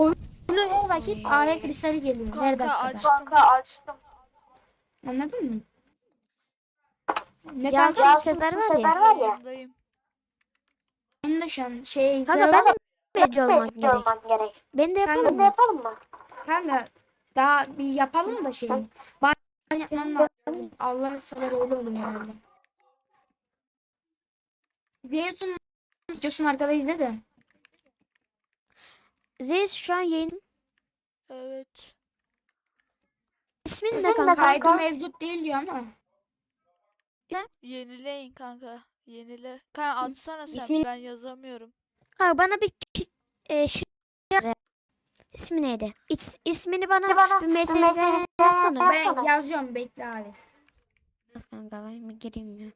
Oyunda her vakit AR kristali geliyor her Kanka dakikada. açtım. Kanka açtım. Anladın mı? Ne Yalçın kanka? sesler var ya. var ya. Yayındayım. Benim de şu an şey Kanka ben de medya olmak gerek. Ben de yapalım mı? yapalım mı? Kanka daha bir yapalım da şeyi. Bana yapman lazım. Allah sever öyle oluyor herhalde. Zeus'un videosunu arkada izle de. Zeus şu an yayın. Evet. İsmin ne İsmin ne kanka? Kaydı mevcut değil diyor ama. Yenileyin kanka. Yenile. Kanka atsana sen. İsmin- Ben yazamıyorum. Kanka bana bir e, şey. İsmi neydi? İs, ismini bana, Bana bir mesajda mesaj yazsana. yaz. Ben yazıyorum bekle abi. Yaz kanka ben bir gireyim ya.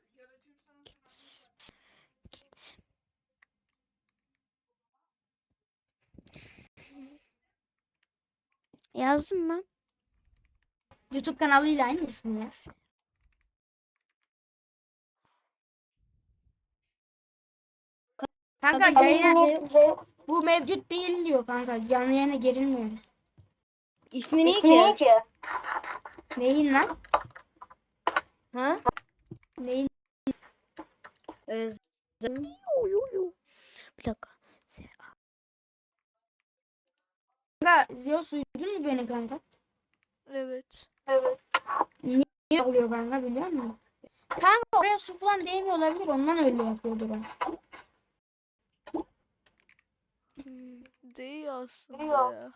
Yazdın mı? YouTube kanalıyla aynı ismi yaz. Kanka yayına bu mevcut değil diyor kanka. Canlı yayına girilmiyor. İsmi ne ki? ki? Neyin lan? Ha? Neyin? Öz Yo, yo, yo. Bir dakika. Kanka Zeus duydun mu beni kanka? Evet. Evet. Niye oluyor kanka biliyor musun? Kanka oraya su falan değmiyor olabilir ondan öyle yapıyordur o. Hmm. Değil aslında ya.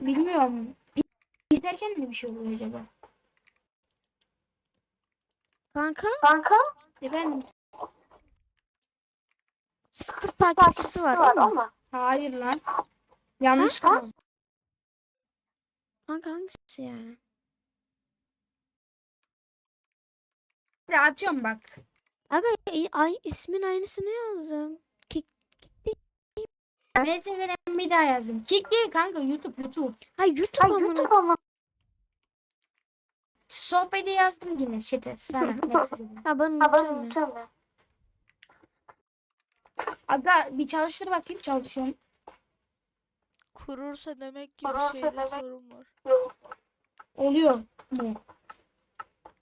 Bilmiyorum. İzlerken mi bir şey oluyor acaba? Kanka Kanka E ben sıfır takipçisi var var ama. ama. hayır lan. Yanlış kanal. Kanka hangisi ya? Atıyorum bak. Aga i- ay, ismin aynısını yazdım. Ki, MSG'den bir daha yazdım. Kick değil kanka YouTube YouTube. ha YouTube amına. YouTube ama. Sohbeti yazdım yine chat'e sana. Ha ben unutuyorum. Aga bir çalıştır bakayım çalışıyorum. Kurursa demek ki bir Kurursa şeyde demek- sorun var. Oluyor mu?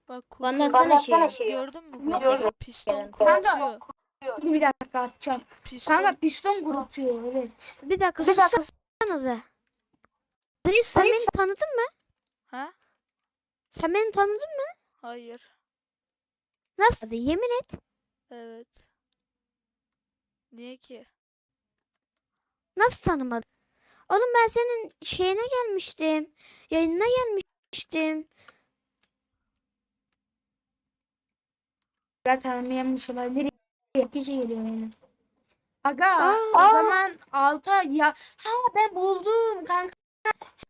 Bak kur- Bana atsana şeyi. Gördün mü? Ne Kuruyor. diyor? Piston Kanka- kurutuyor. Dur bir dakika atacağım. Piston. Kanka piston kurutuyor evet. Bir dakika Bir dakika. sussanıza. Sen beni tanıdın mı? Ha? Sen beni tanıdın mı? Hayır. Nasıl? Hadi yemin et. Evet. Niye ki? Nasıl tanımadın? Oğlum ben senin şeyine gelmiştim. Yayınına gelmiştim. Aga tanımayanmış olabilir. Kişi geliyor yine. Aga Aa. o zaman alta ya ha ben buldum kanka.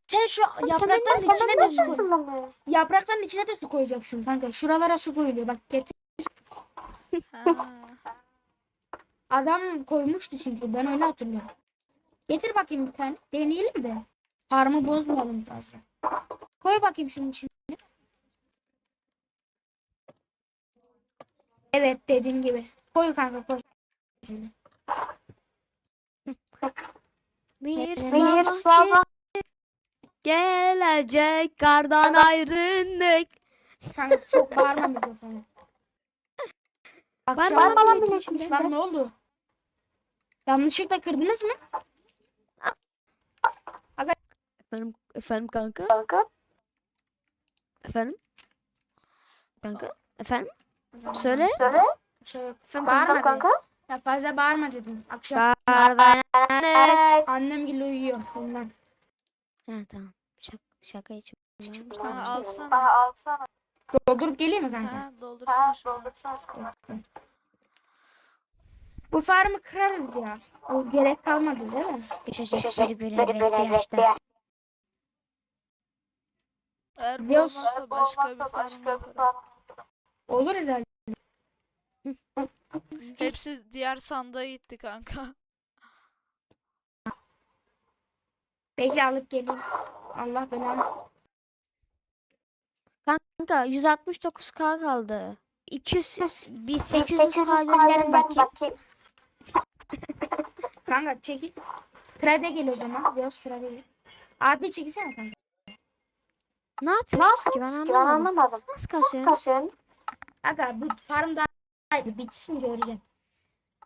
Sen şu sen yaprakların içine de su koy. Yaprakların içine de su koyacaksın kanka. Şuralara su koyuluyor. Bak getir. Adam koymuştu çünkü ben öyle hatırlıyorum. Getir bakayım bir tane. Deneyelim de. Farmı bozmayalım fazla. Koy bakayım şunun içine. Evet dediğim gibi. Koy kanka koy. Bir Bir sabah gelecek kardan ayrılık. Kanka çok bağırma mikrofonu. Falan milletin bile içinde. Lan ne oldu? Yanlışlıkla kırdınız mı? Efendim, efendim kanka. kanka. Efendim. Kanka. Efendim. Söyle. Söyle. Yok. Efendim Bağırma kanka. dedim. Kanka. Ya fazla bağırma dedim. Akşam ayrılık. annem gibi uyuyor. Ondan. Ha tamam. Şaka, şaka için. Ha, alsana. Bana alsana. Doldurup geleyim mi kanka? Ha, doldursana Ha doldursana. Bu farmı kırarız ya. O gerek kalmadı değil mi? Geçecek biri biri bir yaşta. Eğer bu olmazsa başka bir farm yaparım. Olur herhalde. Hepsi diğer sandığa gitti kanka. Bekle alıp geleyim. Allah belanı. Kanka 169k kaldı. 200 bir 800 800k gönderin bakayım. Kanka çekil. Trade gel o zaman. Zeus trade gel. Adli çekilsene kanka. Ne yapıyoruz ki ben anlamadım. Nasıl kasıyorsun? Aga bu farm daha bitsin göreceğim.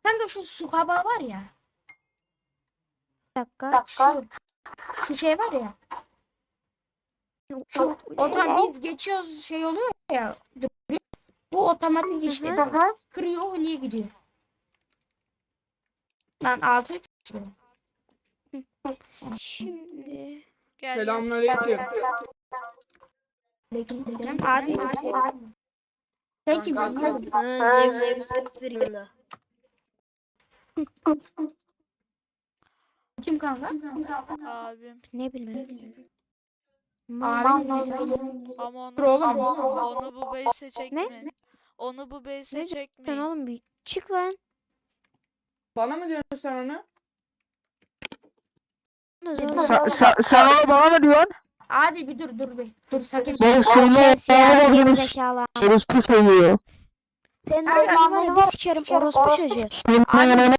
Kanka şu su kabağı var ya. Bir dakika. Bak şu. Şu şey var ya. Şu otom biz geçiyoruz şey oluyor ya. Bu otomatik işte. Kırıyor o niye gidiyor? Lan altı kişi. Şimdi gel. Selamünaleyküm. Aleykümselam. Adil. Sen kimsin oğlum? Ha, zevk zevk bir yılda. Kim kanka? Abim. ne bileyim. Abim. Ama onu, oğlum. onu bu base'e çekmeyin. Onu bu base'e Sen çekmeyin. oğlum bir çık lan. Bana mı diyorsun sen onu? Sa sa sana bana mı diyorsun? Adil bir dur dur bir. Dur sakin. Ya bana gerizekalı. Orospu söylüyor. Senin ananı var ya bir sikerim orospu çocuğu. Senin ananı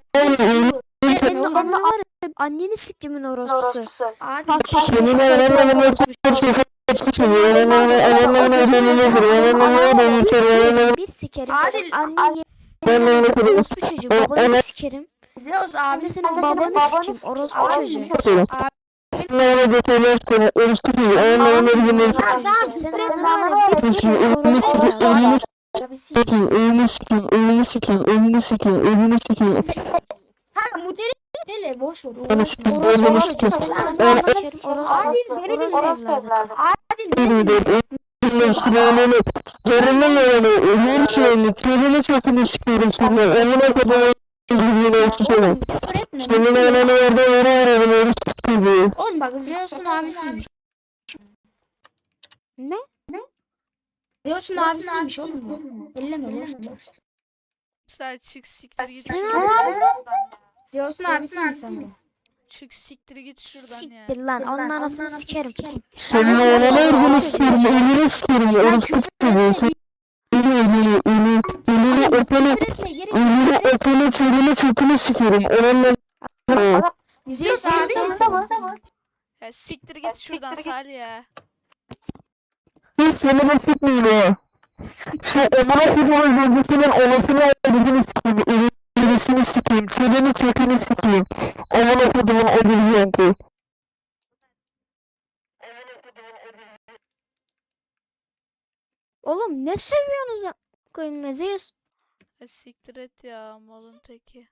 Senin ananı var ya anneni siktimin orospusu. Bak Senin ananı. Senin ananı Bir sikerim. Anne. Orospu çocuğu. Babanı sikerim. Zeus Ben abi de senin babanı sikeyim. Orospu çocuğu. Ananı Senin ananı var ya bir sikerim. Orospu çocuğu. Abi sil. sikeyim, ölümü sikeyim, ölümü sikeyim, ölümü sikeyim, ölümü sikeyim. Kanka muteli dele boş ver. Ölümü çocuğu. sikeyim. Senin ananı sikerim. Orospu. Adil beni dinle. Adil beni Ölümü dinle. ölümü sikeyim, Yarından yani, her şeyini, tezini çöpünü sikiyorum seni. Amına kadar. Küfür etme. Senin ananı orada yere verelim, orospu çocuğu. Oğlum bak Zeus'un abisiymiş. Ne? Zeus'un abisiymiş oğlum bu. Elleme boş. Sen çık siktir git Ne şuradan. Zeus'un abisiymiş sen de. Çık siktir git şuradan ya. Siktir lan. Onun anasını sikerim. Senin ananı orada sikerim, ölümü sikerim, orospu çocuğu. Sen ölü, ölü, ölü, ölü, öpene, ölü, öpene, çölünü, çöpünü sikerim. Onunla... Zeus abi Ya siktir git şuradan Salih ya. Hiç seni de sikmeyeyim ha. Şu amına kodumun zöncesinin anasını öldürdüğünü sikeyim. Ölüsünü sikeyim. Çölünü kökünü sikeyim. Amına kodumun öldürdüğü yankı. Oğlum ne seviyorsunuz ya? Koyun mezeyiz. Ya siktir et ya malın teki.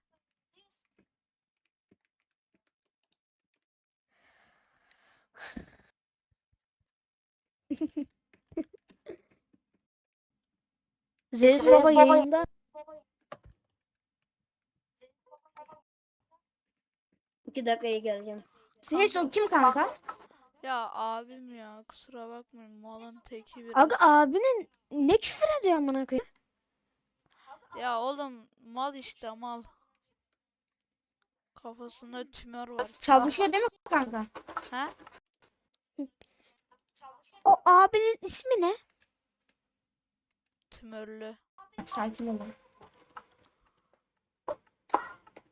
Zeus baba yayında. İki dakikaya geleceğim. Zeus o kim kanka? Ya abim ya kusura bakmayın malın teki biraz. Aga abinin ne küfür ediyor amına koyayım? Ya oğlum mal işte mal. Kafasında tümör var. Çalışıyor değil mi kanka? Ha? O abinin ismi ne? Tümörlü. Sakin olun.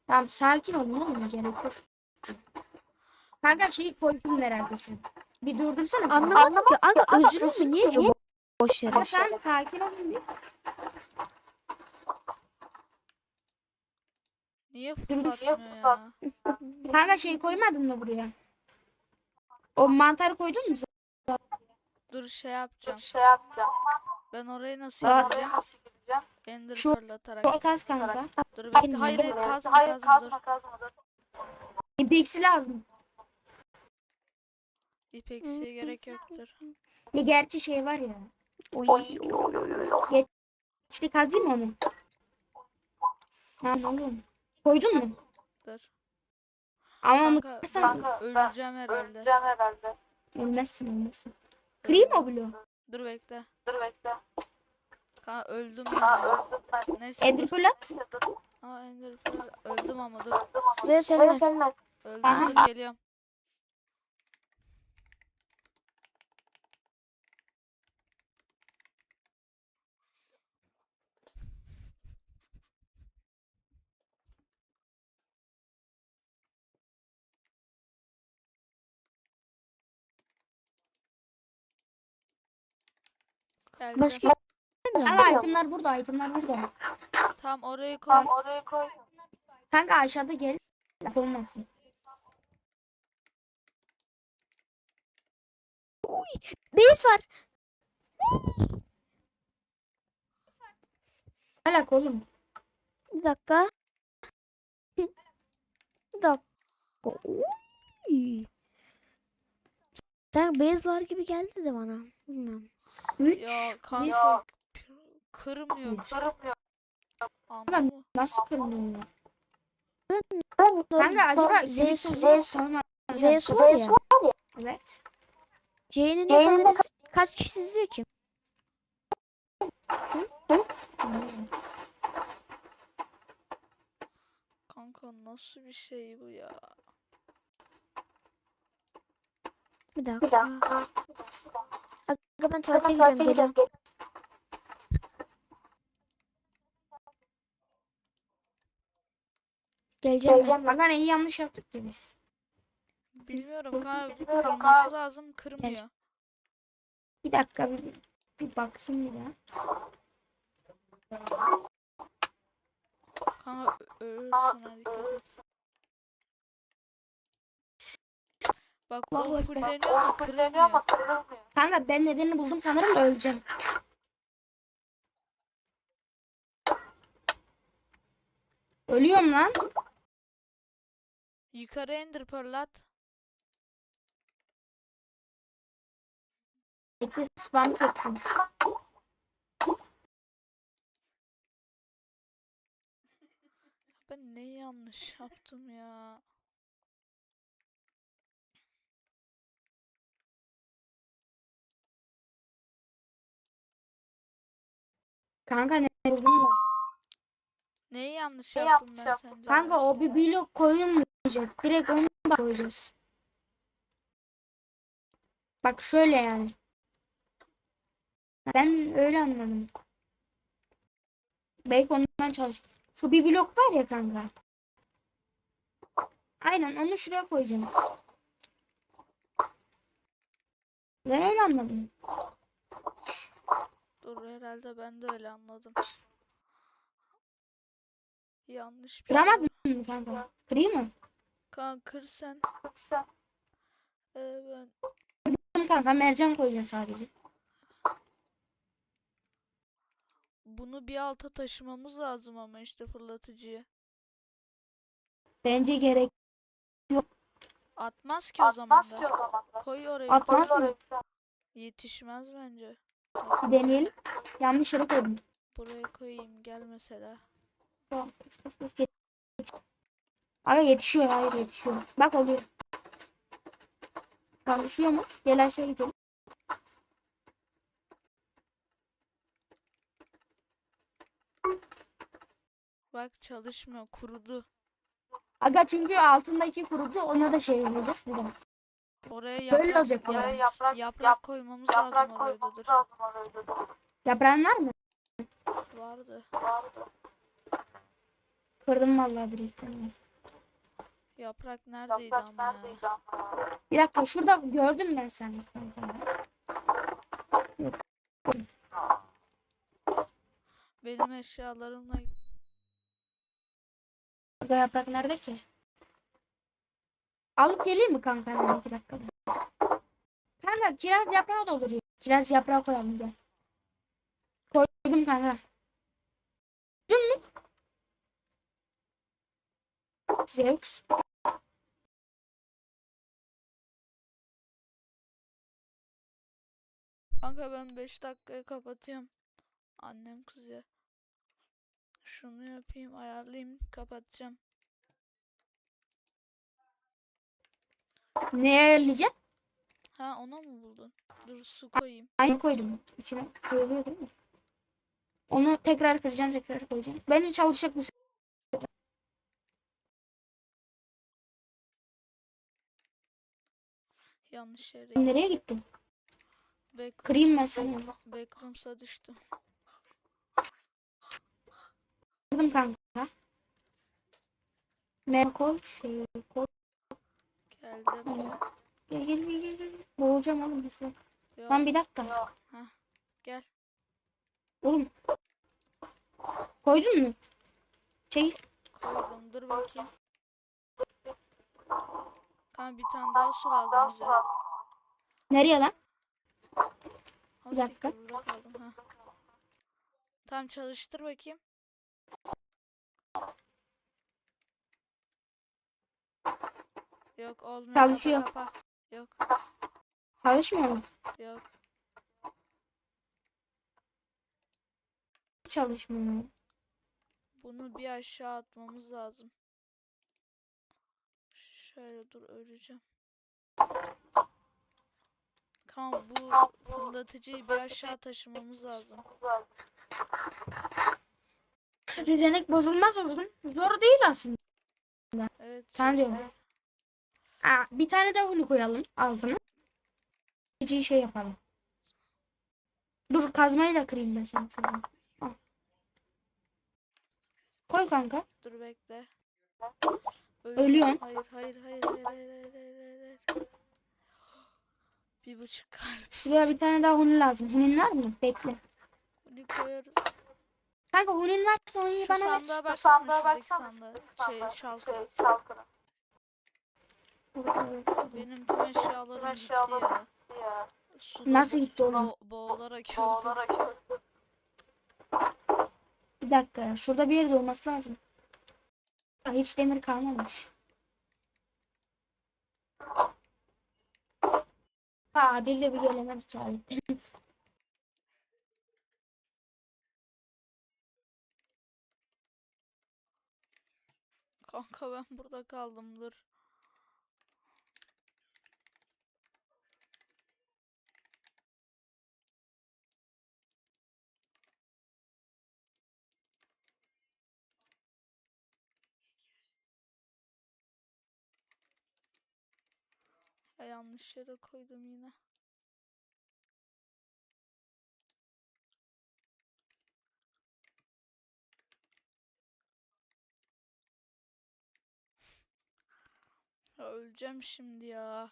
Tamam sakin olun oğlum gerek yok. Kanka şeyi koydun herhalde sen. Bir durdursana. Anlamadım ki. Aga özür mü? Niye ki bo- boş yere? Ama tamam sakin olun bir. Niye fırlatmıyor ya? Kanka şey koymadın mı buraya? O mantarı koydun mu? sen? Dur şey yapacağım. Ben orayı nasıl Aa. gideceğim? Ender Şu- fırlatarak. Şu kaz kanka. Dur bekle. Hayır hayır kazma kazma dur. İpeksi lazım. İpeksiye gerek yoktur. Bir gerçi şey var ya. Oy. İşte kazayım mı onu? Tamam oğlum. Koydun mu? Dur. Ama onu Kanka kırsan ben öleceğim herhalde. ölmezsin ölmezsin. Kırayım mı o bloğu? Dur bekle. Dur bekle. Kanka öldüm ben. ya. Neyse. Ender pearl at. Aa Ender Pearl. Öldüm ama dur. Zeus ölme. Öldüm Aha. dur geliyorum. Geldim. Başka? Kanka itemler burada itemler burada. Tam oraya koy. oraya koy. Kanka aşağıda gel. Laf olmasın. Base var. Alak oğlum. Bir dakika. Bir dakika. Uy. Sen base var gibi geldi de bana. Bilmiyorum. 3. Ya kanka kırmıyor. Kırmıyor. Ama mı? Nasıl? Doğru, Kanka acaba doğru. Zeus Zeus, olmaz. Zeus var ya. Evet. C'nin ne kadar kaç kişi izliyor ki? Kanka nasıl bir şey bu ya? Bir dakika. Aga ben tuvalete gidiyorum geliyorum. Geleceğim ben. Bak hani iyi yanlış yaptık ki biz. Bilmiyorum kanka kırması lazım kırmıyor. Bir dakika bir, bir bakayım bir daha. Kanka ölürsün ha dikkat et. Bak o fulleniyor ama kırılmıyor. Kanka ben nedenini buldum sanırım öleceğim. Ölüyorum lan. Yukarı ender parlat. Bekle spam çektim. Ben ne yanlış yaptım ya? Kanka ne buldum da. Neyi yanlış yaptım ben sence? Kanka o bir blok koyulmayacak. Direkt onu da koyacağız. Bak şöyle yani. Ben öyle anladım. Belki ondan çalış. Şu bir blok var ya kanka. Aynen onu şuraya koyacağım. Ben öyle anladım. Dur herhalde ben de öyle anladım. Yanlış bir şey. Kıramadın mı kanka? Kırayım mı? Kanka kır sen. Ee, ben Kırdım kanka mercan koyacağım sadece. bunu bir alta taşımamız lazım ama işte fırlatıcıyı. Bence gerek Atmaz ki o zaman da. Koy oraya. atmaz mı? Yetişmez bence. Bir deneyelim. Yanlış yere koydum. Buraya koyayım gel mesela. Tamam, Aga yetişiyor hayır yetişiyor. Bak oluyor. Çalışıyor mu? Gel aşağı gidelim. Bak çalışmıyor kurudu. Aga çünkü altındaki kurudu ona da şey yapacağız bir daha. Oraya Böyle yaprak, olacak bu yap- arada. yaprak, koymamız lazım oraya da dur. Yaprağın var mı? Vardı. Kırdım vallahi direkt. Yaprak neredeydi ama ya? Bir dakika şurada gördüm ben seni. Benim eşyalarımla Aga yaprak nerede ki? Alıp geleyim mi kanka hemen iki dakikada? Kanka kiraz yaprağı da olur. Kiraz yaprağı koyalım gel. Koydum kanka. Koydun mu? Zeux. Kanka ben 5 dakikaya kapatıyorum. Annem kızıyor. Şunu yapayım, ayarlayayım, kapatacağım. Ne ayarlayacaksın? Ha ona mı buldun? Dur su koyayım. Aynı koydum. İçine koyuluyor değil mi? Onu tekrar kıracağım tekrar koyacağım. Bence çalışacak bu sefer. Yanlış yere. Nereye gittin? Back, Kırayım ben seni. backrooms'a düştüm. Kırdım kanka. Mer koy. Şey koy. Geldim. Gel gel gel gel. gel. Boğulacağım oğlum bir su. Yok, Lan bir dakika. Heh, gel. Oğlum. Koydun mu? Çekil. Koydum. Dur bakayım. Kanka bir tane daha su lazım bize. Nereye lan? Bir dakika. Tamam çalıştır bakayım. Yok olmuyor. kapa, Çalışıyor. kapa. Yok Çalışmıyor mu? yok. Çalışmıyor. Bunu bir aşağı atmamız lazım. Şöyle dur öleceğim. Kan bu fırlatıcıyı bir aşağı taşımamız lazım. Düzenek bozulmaz oğlum. Zor değil aslında. Evet. Sen diyorum. Aa, bir tane de huni koyalım altına. İyice şey yapalım. Dur kazmayla kırayım ben seni şuradan. Al. Koy kanka. Dur bekle. Ölüyorsun. Hayır hayır hayır hayır hayır hayır hayır hayır. Bir buçuk kalp. Şuraya bir tane daha huni lazım. Hunin var mı? Bekle. Bunu koyarız. Kanka hunin varsa Şu bana ver. sandığa baksana şuradaki sandığa. Şey şalkı. Benim tüm eşyalarım gitti ya. Suda Nasıl gitti oğlum? bo- boğularak öldüm. Bir dakika ya. Şurada bir yerde olması lazım. Aa, Hiç demir kalmamış. Ha, Adil de bir gelemem tuvalette. Kanka ben burada kaldım dur. Ya yanlış yere koydum yine. Öleceğim şimdi ya.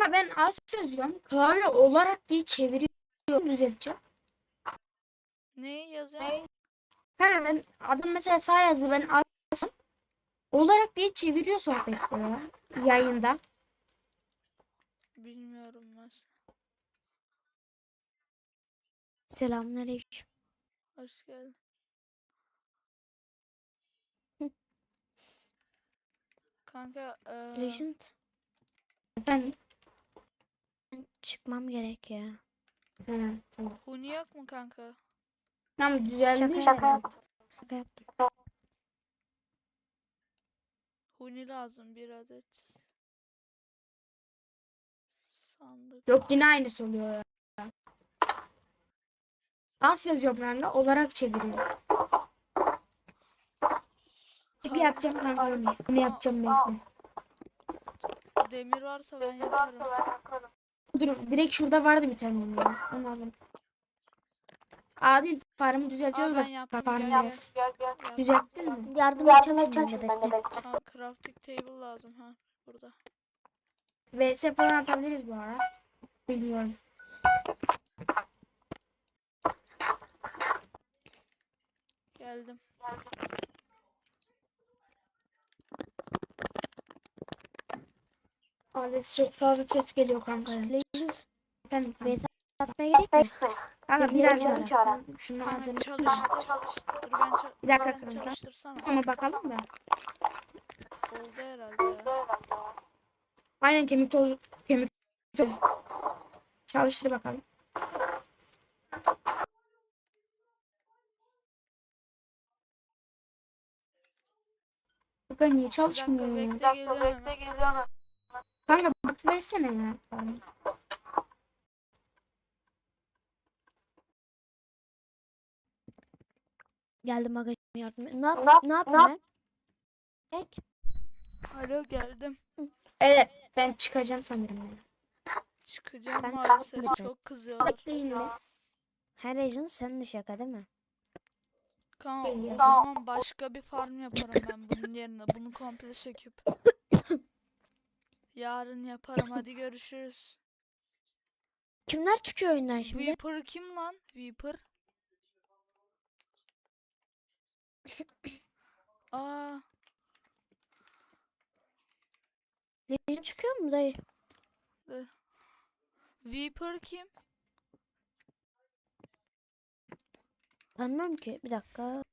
Ha, Ben az yazıyorum. Klavye olarak diye çeviriyorum. Düzelteceğim. Ne yazıyorsun? Ha, ben adım mesela sağ yazdı. Ben az olarak diye çeviriyor sohbette ya. Yayında. Bilmiyorum ben. Selamünaleyküm. Hoş geldin. Kanka eee, Legend. Efendim. Çıkmam gerek ya. Ha, tamam. Huni yok mu kanka? Tamam düzeldi. Şaka yaptım. Şaka yaptım. Huni lazım bir adet. Sandık. Yok yine aynısı oluyor ya. Az yazıyorum kanka. Olarak çeviriyor. Bekle yapacağım kanka onu. Bunu yapacağım bekle. Demir varsa ben yaparım. Dur direkt şurada vardı bir tane onun ya. Onu aldım. Adil farmı düzeltiyoruz Aa, da yaptım, kafanı gel, biraz. Düzelttin mi? Yardım edeceğim şimdi bekle. Crafting table lazım ha burada. VS falan atabiliriz bu ara. Bilmiyorum. Geldim. Adil çok fazla ses geliyor kanka. Legend. Efendim kanka. VS atmaya gerek mi? Kanka biraz sonra. Şundan Kanka hazırlık. çalıştır. Bir dakika kanka. Ama bakalım da. Oldu herhalde. Aynen kemik tozu. Kemik tozu. Çalıştır bakalım. Kanka niye Bir dakika çalışmıyor bekle geliyorum. Kanka bak versene ya. Geldim aga yardım. Ne yap ne yapayım ben? Ek. Alo geldim. Evet ben çıkacağım sanırım. Çıkacağım Sen maalesef. Çok kızıyorlar. Bekleyin mi? Her Legend senin de şaka değil mi? Kanka o zaman başka bir farm yaparım ben bunun yerine. Bunu komple söküp. Yarın yaparım. Hadi görüşürüz. Kimler çıkıyor oyundan şimdi? Viper kim lan? Viper. Aa, Legion çıkıyor mu dayı? Viper kim? Tanımam ki. Bir dakika.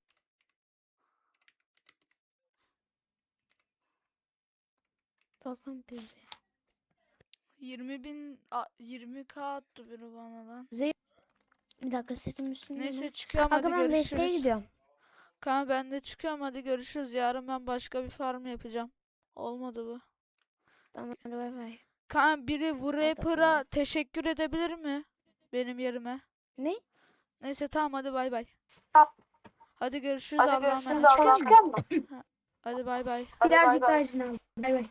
Tozan bir. 20 bin, 20k attı biri bana lan. Bir dakika sesim üstünde. Neyse çıkıyorum hadi Aga ben VS'ye görüşürüz. gidiyorum. Kanka ben de çıkıyorum hadi görüşürüz. Yarın ben başka bir farm yapacağım. Olmadı bu. Tamam hadi bay bay. Kanka biri Hadi Wrapper'a teşekkür edebilir mi? Benim yerime. Ne? Neyse tamam hadi bay bay. Hadi görüşürüz Hadi Allah'a görüşürüz. emanet. Allah'a emanet. Hadi bay bay. Birazcık daha izin aldım. Bay bay.